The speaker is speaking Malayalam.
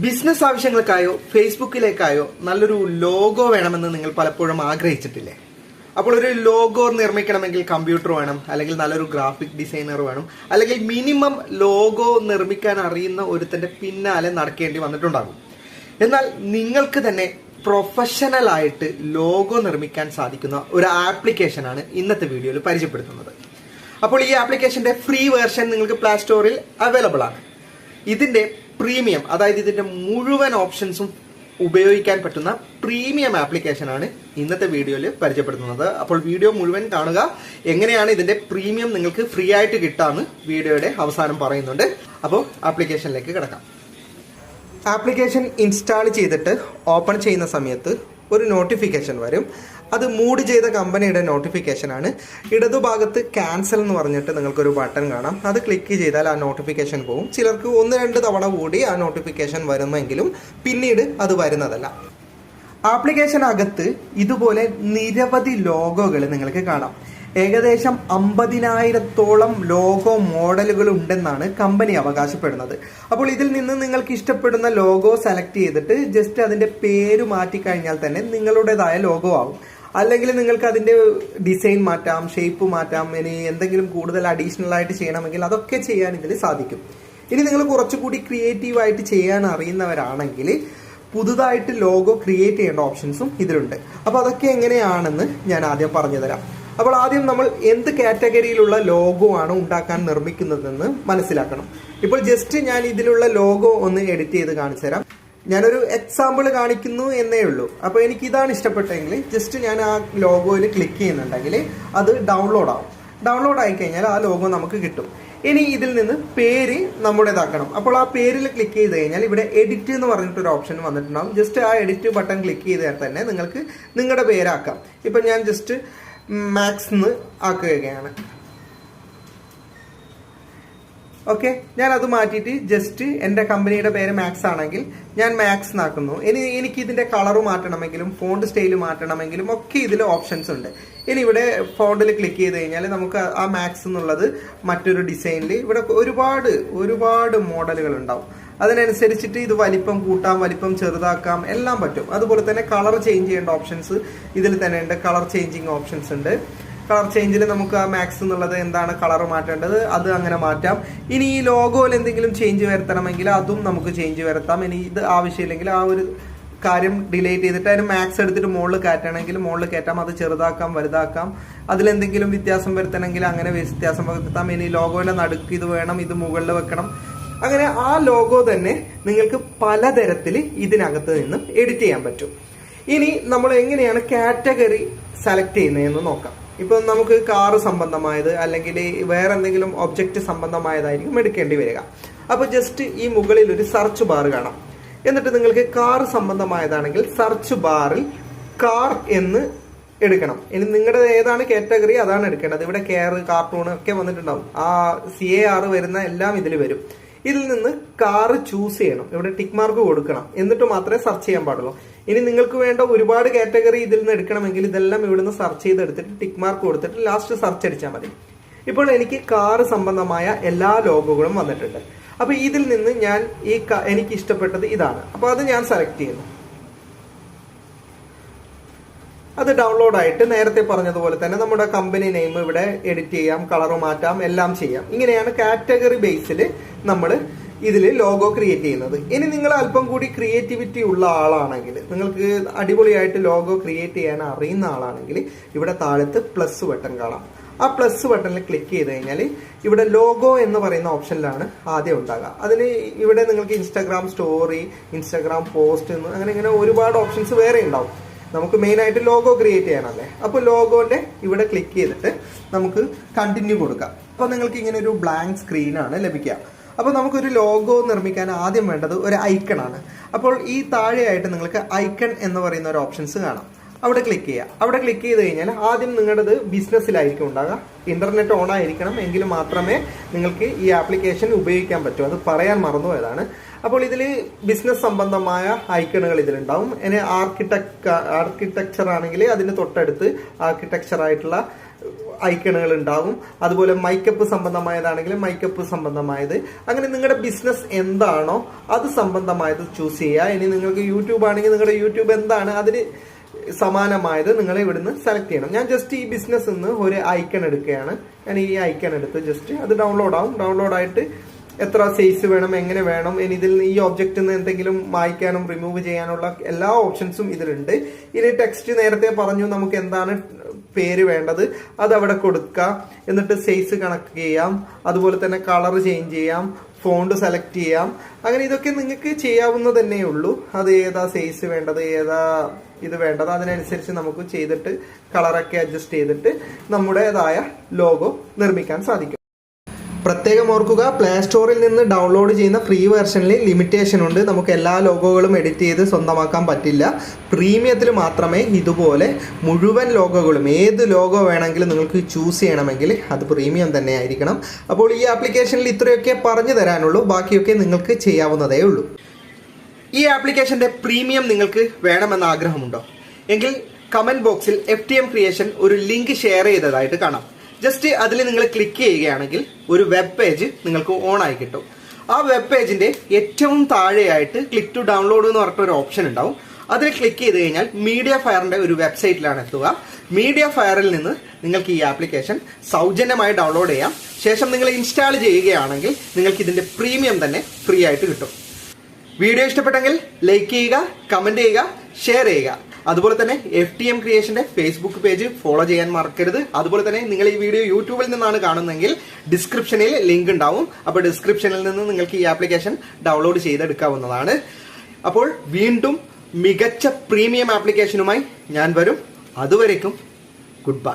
ബിസിനസ് ആവശ്യങ്ങൾക്കായോ ഫേസ്ബുക്കിലേക്കായോ നല്ലൊരു ലോഗോ വേണമെന്ന് നിങ്ങൾ പലപ്പോഴും ആഗ്രഹിച്ചിട്ടില്ലേ? അപ്പോൾ ഒരു ലോഗോ നിർമ്മിക്കണമെങ്കിൽ കമ്പ്യൂട്ടർ വേണം അല്ലെങ്കിൽ നല്ലൊരു ഗ്രാഫിക് ഡിസൈനർ വേണം അല്ലെങ്കിൽ മിനിമം ലോഗോ നിർമ്മിക്കാൻ അറിയുന്ന ഒരുത്തന്റെ പിന്നാലെ നടക്കേണ്ടി വന്നിട്ടുണ്ടാകും. എന്നാൽ നിങ്ങൾക്ക് തന്നെ പ്രൊഫഷണൽ ആയിട്ട് ലോഗോ നിർമ്മിക്കാൻ സാധിക്കുന്ന ഒരു ആപ്ലിക്കേഷനാണ് ഇന്നത്തെ വീഡിയോയിൽ പരിചയപ്പെടുത്തുന്നത്. അപ്പോൾ ഈ ആപ്ലിക്കേഷന്റെ ഫ്രീ വേർഷൻ നിങ്ങൾക്ക് പ്ലേ സ്റ്റോറിൽ അവൈലബിൾ ആണ്. ഇതിന്റെ പ്രീമിയം അതായത് ഇതിന്റെ മുഴുവൻ ഓപ്ഷൻസും ഉപയോഗിക്കാൻ പറ്റുന്ന പ്രീമിയം ആപ്ലിക്കേഷൻ ആണ് ഇന്നത്തെ വീഡിയോയിൽ പരിചയപ്പെടുത്തുന്നത്. അപ്പോൾ വീഡിയോ മുഴുവൻ കാണുക. എങ്ങനെയാണ് ഇതിന്റെ പ്രീമിയം നിങ്ങൾക്ക് ഫ്രീ ആയിട്ട് കിട്ടാമെന്ന് വീഡിയോയുടെ അവസാനം പറയുന്നുണ്ട്. അപ്പോൾ ആപ്ലിക്കേഷനിലേക്ക് കിടക്കാം. ആപ്ലിക്കേഷൻ ഇൻസ്റ്റാൾ ചെയ്തിട്ട് ഓപ്പൺ ചെയ്യുന്ന സമയത്ത് ഒരു നോട്ടിഫിക്കേഷൻ വരും. അത് മൂഡ് ചെയ്ത കമ്പനിയുടെ നോട്ടിഫിക്കേഷനാണ് ഇടതുഭാഗത്ത് ക്യാൻസൽ എന്ന് പറഞ്ഞിട്ട് നിങ്ങൾക്കൊരു ബട്ടൺ കാണാം. അത് ക്ലിക്ക് ചെയ്താൽ ആ നോട്ടിഫിക്കേഷൻ പോകും ചിലർക്ക് ഒന്ന് രണ്ട് തവണ കൂടി ആ നോട്ടിഫിക്കേഷൻ വരുമെങ്കിലും പിന്നീട് അത് വരുന്നതല്ല. ആപ്ലിക്കേഷൻ അകത്ത് ഇതുപോലെ നിരവധി ലോഗോകൾ നിങ്ങൾക്ക് കാണാം. ഏകദേശം അമ്പതിനായിരത്തോളം ലോഗോ മോഡലുകൾ ഉണ്ടെന്നാണ് കമ്പനി അവകാശപ്പെടുന്നത്. അപ്പോൾ ഇതിൽ നിന്ന് നിങ്ങൾക്ക് ഇഷ്ടപ്പെടുന്ന ലോഗോ സെലക്ട് ചെയ്തിട്ട് ജസ്റ്റ് അതിന്റെ പേര് മാറ്റിക്കഴിഞ്ഞാൽ തന്നെ നിങ്ങളുടേതായ ലോഗോ ആവും. അല്ലെങ്കിൽ നിങ്ങൾക്ക് അതിന്റെ ഡിസൈൻ മാറ്റാം ഷേപ്പ് മാറ്റാം ഇനി എന്തെങ്കിലും കൂടുതൽ അഡീഷണൽ ആയിട്ട് ചെയ്യണമെങ്കിൽ അതൊക്കെ ചെയ്യാൻ ഇതിൽ സാധിക്കും. ഇനി നിങ്ങൾ കുറച്ചുകൂടി ക്രിയേറ്റീവ് ആയിട്ട് ചെയ്യാൻ അറിയുന്നവരാണെങ്കിൽ പുതുതായിട്ട് ലോഗോ ക്രിയേറ്റ് ചെയ്യേണ്ട ഓപ്ഷൻസും ഇതിലുണ്ട്. അപ്പോൾ അതൊക്കെ എങ്ങനെയാണെന്ന് ഞാൻ ആദ്യം പറഞ്ഞു തരാം അപ്പോൾ ആദ്യം നമ്മൾ എന്ത് കാറ്റഗറിയിലുള്ള ലോഗോ ആണ് ഉണ്ടാക്കാൻ നിർമ്മിക്കുന്നതെന്ന് മനസ്സിലാക്കണം. ഇപ്പോൾ ജസ്റ്റ് ഞാൻ ഇതിലുള്ള ലോഗോ ഒന്ന് എഡിറ്റ് ചെയ്ത് കാണിച്ചു തരാം ഞാനൊരു എക്സാമ്പിൾ കാണിക്കുന്നു എന്നേ ഉള്ളൂ. അപ്പോൾ എനിക്ക് ഇതാണ് ഇഷ്ടപ്പെട്ടെങ്കിൽ ജസ്റ്റ് ഞാൻ ആ ലോഗോയിൽ ക്ലിക്ക് ചെയ്യുന്നുണ്ടെങ്കിൽ അത് ഡൗൺലോഡ് ആവും. ഡൗൺലോഡ് ആയി കഴിഞ്ഞാൽ ആ ലോഗോ നമുക്ക് കിട്ടും. ഇനി ഇതിൽ നിന്ന് പേര് നമ്മുടേതാക്കണം. അപ്പോൾ ആ പേരിൽ ക്ലിക്ക് ചെയ്ത് കഴിഞ്ഞാൽ ഇവിടെ എഡിറ്റ് എന്ന് പറഞ്ഞിട്ടൊരു ഓപ്ഷൻ വന്നിട്ടുണ്ടാവും. ജസ്റ്റ് ആ എഡിറ്റ് ബട്ടൺ ക്ലിക്ക് ചെയ്താൽ തന്നെ നിങ്ങൾക്ക് നിങ്ങളുടെ പേരാക്കാം. ഇപ്പം ഞാൻ ജസ്റ്റ് മാക്സ് എന്ന് ആക്കുകയാണ്. ഓക്കെ? ഞാൻ അത് മാറ്റിയിട്ട് ജസ്റ്റ് എന്റെ കമ്പനിയുടെ പേര് മാക്സ് ആണെങ്കിൽ ഞാൻ മാക്സ് എന്നാക്കുന്നു. ഇനി എനിക്ക് ഇതിന്റെ കളർ മാറ്റണമെങ്കിലും ഫോണ്ട് സ്റ്റൈൽ മാറ്റണമെങ്കിലും ഒക്കെ ഇതിൽ ഓപ്ഷൻസ് ഉണ്ട്. ഇനി ഇവിടെ ഫോണ്ടിൽ ക്ലിക്ക് ചെയ്ത് കഴിഞ്ഞാൽ നമുക്ക് ആ മാക്സ് എന്നുള്ളത് മറ്റൊരു ഡിസൈനിൽ ഇവിടെ ഒരുപാട് ഒരുപാട് മോഡലുകൾ ഉണ്ടാവും അതിനനുസരിച്ചിട്ട് ഇത് വലിപ്പം കൂട്ടാം വലിപ്പം ചെറുതാക്കാം എല്ലാം പറ്റും. അതുപോലെ തന്നെ കളർ ചേഞ്ച് ചെയ്യേണ്ട ഓപ്ഷൻസ് ഇതിൽ തന്നെ ഉണ്ട്. കളർ ചേഞ്ചിങ് ഓപ്ഷൻസ് ഉണ്ട്. കളർ ചേഞ്ചിൽ നമുക്ക് ആ മാക്സ് എന്നുള്ളത് എന്താണ് കളർ മാറ്റേണ്ടത്? അത് അങ്ങനെ മാറ്റാം. ഇനി ഈ ലോഗോയിൽ എന്തെങ്കിലും ചേഞ്ച് വരുത്തണമെങ്കിൽ അതും നമുക്ക് ചേഞ്ച് വരുത്താം. ഇനി ഇത് ആവശ്യമില്ലെങ്കിൽ ആ ഒരു കാര്യം ഡിലേറ്റ് ചെയ്തിട്ട് അതിന് മാക്സ് എടുത്തിട്ട് മുകളിൽ കയറ്റണമെങ്കിൽ മുകളിൽ കയറ്റാം. അത് ചെറുതാക്കാം വലുതാക്കാം. അതിലെന്തെങ്കിലും വ്യത്യാസം വരുത്തണമെങ്കിൽ അങ്ങനെ വ്യത്യാസം വരുത്താം. ഇനി ലോഗോയുടെ നടുക്ക് ഇത് വേണം ഇത് മുകളിൽ വെക്കണം. അങ്ങനെ ആ ലോഗോ തന്നെ നിങ്ങൾക്ക് പലതരത്തിൽ ഇതിനകത്ത് നിന്നും എഡിറ്റ് ചെയ്യാൻ പറ്റും. ഇനി നമ്മൾ എങ്ങനെയാണ് കാറ്റഗറി സെലക്ട് ചെയ്യുന്നതെന്ന് നോക്കാം. ഇപ്പൊ നമുക്ക് കാറ് സംബന്ധമായത് അല്ലെങ്കിൽ വേറെ എന്തെങ്കിലും ഒബ്ജക്റ്റ് സംബന്ധമായതായിരിക്കും എടുക്കേണ്ടി വരിക. അപ്പോൾ ജസ്റ്റ് ഈ മുകളിൽ ഒരു സെർച്ച് ബാർ കാണാം. എന്നിട്ട് നിങ്ങൾക്ക് കാർ സംബന്ധമായതാണെങ്കിൽ സെർച്ച് ബാറിൽ കാർ എന്ന് എടുക്കണം. ഇനി നിങ്ങളുടെ ഏതാണ് കാറ്റഗറി അതാണ് എടുക്കേണ്ടത്. ഇവിടെ കെയർ കാർട്ടൂൺ ഒക്കെ വന്നിട്ടുണ്ടാവും. ആ സി എ ആർ വരുന്ന എല്ലാം ഇതിൽ വരും. ഇതിൽ നിന്ന് കാർ ചൂസ് ചെയ്യണം. ഇവിടെ ടിക്ക് മാർക്ക് കൊടുക്കണം. എന്നിട്ട് മാത്രമേ സെർച്ച് ചെയ്യാൻ പാടുള്ളൂ. ഇനി നിങ്ങൾക്ക് വേണ്ട ഒരുപാട് കാറ്റഗറി ഇതിൽ നിന്ന് എടുക്കണമെങ്കിൽ ഇതെല്ലാം ഇവിടുന്ന് സെർച്ച് ചെയ്തെടുത്തിട്ട് ടിക്ക് മാർക്ക് കൊടുത്തിട്ട് ലാസ്റ്റ് സെർച്ച് അടിച്ചാൽ മതി. ഇപ്പോൾ എനിക്ക് കാറ് സംബന്ധമായ എല്ലാ ലോഗോകളും വന്നിട്ടുണ്ട്. അപ്പൊ ഇതിൽ നിന്ന് ഞാൻ ഈ എനിക്ക് ഇഷ്ടപ്പെട്ടത് ഇതാണ്. അപ്പൊ അത് ഞാൻ സെലക്ട് ചെയ്യുന്നു. അത് ഡൗൺലോഡ് ആയിട്ട് നേരത്തെ പറഞ്ഞതുപോലെ തന്നെ നമ്മുടെ കമ്പനി നെയിം ഇവിടെ എഡിറ്റ് ചെയ്യാം കളർ മാറ്റാം എല്ലാം ചെയ്യാം. ഇങ്ങനെയാണ് കാറ്റഗറി ബേസിൽ നമ്മൾ ഇതിൽ ലോഗോ ക്രിയേറ്റ് ചെയ്യുന്നത്. ഇനി നിങ്ങൾ അല്പം കൂടി ക്രിയേറ്റിവിറ്റി ഉള്ള ആളാണെങ്കിൽ നിങ്ങൾക്ക് അടിപൊളിയായിട്ട് ലോഗോ ക്രിയേറ്റ് ചെയ്യാൻ അറിയുന്ന ആളാണെങ്കിൽ ഇവിടെ താഴത്ത് പ്ലസ് ബട്ടൺ കാണാം. ആ പ്ലസ് ബട്ടണിൽ ക്ലിക്ക് ചെയ്ത് കഴിഞ്ഞാൽ ഇവിടെ ലോഗോ എന്ന് പറയുന്ന ഓപ്ഷനിലാണ് ആദ്യം ഉണ്ടാകുക അതിൽ ഇവിടെ നിങ്ങൾക്ക് ഇൻസ്റ്റാഗ്രാം സ്റ്റോറി ഇൻസ്റ്റാഗ്രാം പോസ്റ്റ് അങ്ങനെ ഇങ്ങനെ ഒരുപാട് ഓപ്ഷൻസ് വേറെ ഉണ്ടാവും. നമുക്ക് മെയിൻ ആയിട്ട് ലോഗോ ക്രിയേറ്റ് ചെയ്യാനല്ലേ? അപ്പോൾ ലോഗോന്റെ ഇവിടെ ക്ലിക്ക് ചെയ്തിട്ട് നമുക്ക് കണ്ടിന്യൂ കൊടുക്കാം. അപ്പോൾ നിങ്ങൾക്ക് ഇങ്ങനെ ഒരു ബ്ലാങ്ക് സ്ക്രീനാണ് ലഭിക്കുക. അപ്പോൾ നമുക്കൊരു ലോഗോ നിർമ്മിക്കാൻ ആദ്യം വേണ്ടത് ഒരു ഐക്കണാണ് അപ്പോൾ ഈ താഴെയായിട്ട് നിങ്ങൾക്ക് ഐക്കൺ എന്ന് പറയുന്ന ഒരു ഓപ്ഷൻസ് കാണാം. അവിടെ ക്ലിക്ക് ചെയ്യുക. അവിടെ ക്ലിക്ക് ചെയ്ത് കഴിഞ്ഞാൽ ആദ്യം നിങ്ങളുടേത് ബിസിനസ്സിലായിരിക്കും ഉണ്ടാകുക ഇന്റർനെറ്റ് ഓൺ ആയിരിക്കണം എങ്കിൽ മാത്രമേ നിങ്ങൾക്ക് ഈ ആപ്ലിക്കേഷൻ ഉപയോഗിക്കാൻ പറ്റൂ. അത് പറയാൻ മറന്നുപോയതാണ് അപ്പോൾ ഇതിൽ ബിസിനസ് സംബന്ധമായ ഐക്കണുകൾ ഇതിലുണ്ടാവും. ഇനി ആർക്കിടെക്ട് ആർക്കിടെക്ചർ ആണെങ്കിൽ അതിന് തൊട്ടടുത്ത് ആർക്കിടെക്ചർ ആയിട്ടുള്ള ഐക്കണുകൾ ഉണ്ടാവും അതുപോലെ മൈക്കപ്പ് സംബന്ധമായതാണെങ്കിൽ മൈക്കപ്പ് സംബന്ധമായത്. അങ്ങനെ നിങ്ങളുടെ ബിസിനസ് എന്താണോ അത് സംബന്ധമായത് ചൂസ് ചെയ്യുക. ഇനി നിങ്ങൾക്ക് യൂട്യൂബ് ആണെങ്കിൽ നിങ്ങളുടെ യൂട്യൂബ് എന്താണ് അതിന് സമാനമായത് നിങ്ങൾ ഇവിടുന്ന് സെലക്ട് ചെയ്യണം. ഞാൻ ജസ്റ്റ് ഈ ബിസിനസ് നിന്ന് ഒരു ഐക്കൺ എടുക്കുകയാണ്. ഞാൻ ഈ ഐക്കൺ എടുത്ത് ജസ്റ്റ് അത് ഡൗൺലോഡ് ആവും. ഡൗൺലോഡ് ആയിട്ട് എത്ര സൈസ് വേണം എങ്ങനെ വേണം ഇനി ഇതിൽ ഈ ഒബ്ജക്റ്റ് നിന്ന് എന്തെങ്കിലും മായ്ക്കാനും റിമൂവ് ചെയ്യാനുള്ള എല്ലാ ഓപ്ഷൻസും ഇതിലുണ്ട്. ഇനി ടെക്സ്റ്റ് നേരത്തെ പറഞ്ഞു നമുക്ക് എന്താണ് പേര് വേണ്ടത് അതവിടെ കൊടുക്കുക എന്നിട്ട് സൈസ് കണക്ട് ചെയ്യാം. അതുപോലെ തന്നെ കളർ ചേഞ്ച് ചെയ്യാം. ഫോണ്ട് സെലക്ട് ചെയ്യാം. അങ്ങനെ ഇതൊക്കെ നിങ്ങൾക്ക് ചെയ്യാവുന്ന തന്നെ ഉള്ളൂ. അത് ഏതാ സൈസ് വേണ്ടത് ഏതാ ഇത് വേണ്ടത് അതിനനുസരിച്ച് നമുക്ക് ചെയ്തിട്ട് കളറൊക്കെ അഡ്ജസ്റ്റ് ചെയ്തിട്ട് നമ്മുടേതായ ലോഗോ നിർമ്മിക്കാൻ സാധിക്കും. പ്രത്യേകം ഓർക്കുക പ്ലേ സ്റ്റോറിൽ നിന്ന് ഡൗൺലോഡ് ചെയ്യുന്ന ഫ്രീ വേർഷനിൽ ലിമിറ്റേഷൻ ഉണ്ട്. നമുക്ക് എല്ലാ ലോഗോകളും എഡിറ്റ് ചെയ്ത് സ്വന്തമാക്കാൻ പറ്റില്ല. പ്രീമിയത്തിൽ മാത്രമേ ഇതുപോലെ മുഴുവൻ ലോഗോകളും ഏത് ലോഗോ വേണമെങ്കിലും നിങ്ങൾക്ക് ചൂസ് ചെയ്യണമെങ്കിൽ അത് പ്രീമിയം തന്നെ ആയിരിക്കണം അപ്പോൾ ഈ ആപ്ലിക്കേഷനിൽ ഇത്രയൊക്കെ പറഞ്ഞു തരാനുള്ളൂ. ബാക്കിയൊക്കെ നിങ്ങൾക്ക് ചെയ്യാവുന്നതേ ഉള്ളൂ. ഈ ആപ്ലിക്കേഷന്റെ പ്രീമിയം നിങ്ങൾക്ക് വേണമെന്ന ആഗ്രഹമുണ്ടോ? എങ്കിൽ കമന്റ് ബോക്സിൽ എഫ് ക്രിയേഷൻ ഒരു ലിങ്ക് ഷെയർ ചെയ്തതായിട്ട് കാണാം. ജസ്റ്റ് അതിൽ നിങ്ങൾ ക്ലിക്ക് ചെയ്യുകയാണെങ്കിൽ ഒരു വെബ് പേജ് നിങ്ങൾക്ക് ഓൺ ആയി കിട്ടും. ആ വെബ് പേജിന്റെ ഏറ്റവും താഴെയായിട്ട് ക്ലിക്ക് ടു ഡൗൺലോഡ് എന്ന് പറഞ്ഞിട്ട് ഒരു ഓപ്ഷൻ ഉണ്ടാവും. അതിൽ ക്ലിക്ക് ചെയ്ത് കഴിഞ്ഞാൽ മീഡിയ ഫയറിന്റെ ഒരു വെബ്സൈറ്റിലാണ് എത്തുക. മീഡിയ ഫയറിൽ നിന്ന് നിങ്ങൾക്ക് ഈ ആപ്ലിക്കേഷൻ സൗജന്യമായി ഡൗൺലോഡ് ചെയ്യാം. ശേഷം നിങ്ങൾ ഇൻസ്റ്റാൾ ചെയ്യുകയാണെങ്കിൽ നിങ്ങൾക്ക് ഇതിന്റെ പ്രീമിയം തന്നെ ഫ്രീ ആയിട്ട് കിട്ടും. വീഡിയോ ഇഷ്ടപ്പെട്ടെങ്കിൽ ലൈക്ക് ചെയ്യുക കമന്റ് ചെയ്യുക ഷെയർ ചെയ്യുക. അതുപോലെ തന്നെ എഫ് ടി എം ക്രിയേഷന്റെ ഫേസ്ബുക്ക് പേജ് ഫോളോ ചെയ്യാൻ മറക്കരുത്. അതുപോലെ തന്നെ നിങ്ങൾ ഈ വീഡിയോ യൂട്യൂബിൽ നിന്നാണ് കാണുന്നതെങ്കിൽ ഡിസ്ക്രിപ്ഷനിൽ ലിങ്ക് ഉണ്ടാവും. അപ്പോൾ ഡിസ്ക്രിപ്ഷനിൽ നിന്ന് നിങ്ങൾക്ക് ഈ ആപ്ലിക്കേഷൻ ഡൗൺലോഡ് ചെയ്തെടുക്കാവുന്നതാണ്. അപ്പോൾ വീണ്ടും മികച്ച പ്രീമിയം ആപ്ലിക്കേഷനുമായി ഞാൻ വരും. അതുവരേക്കും ഗുഡ് ബൈ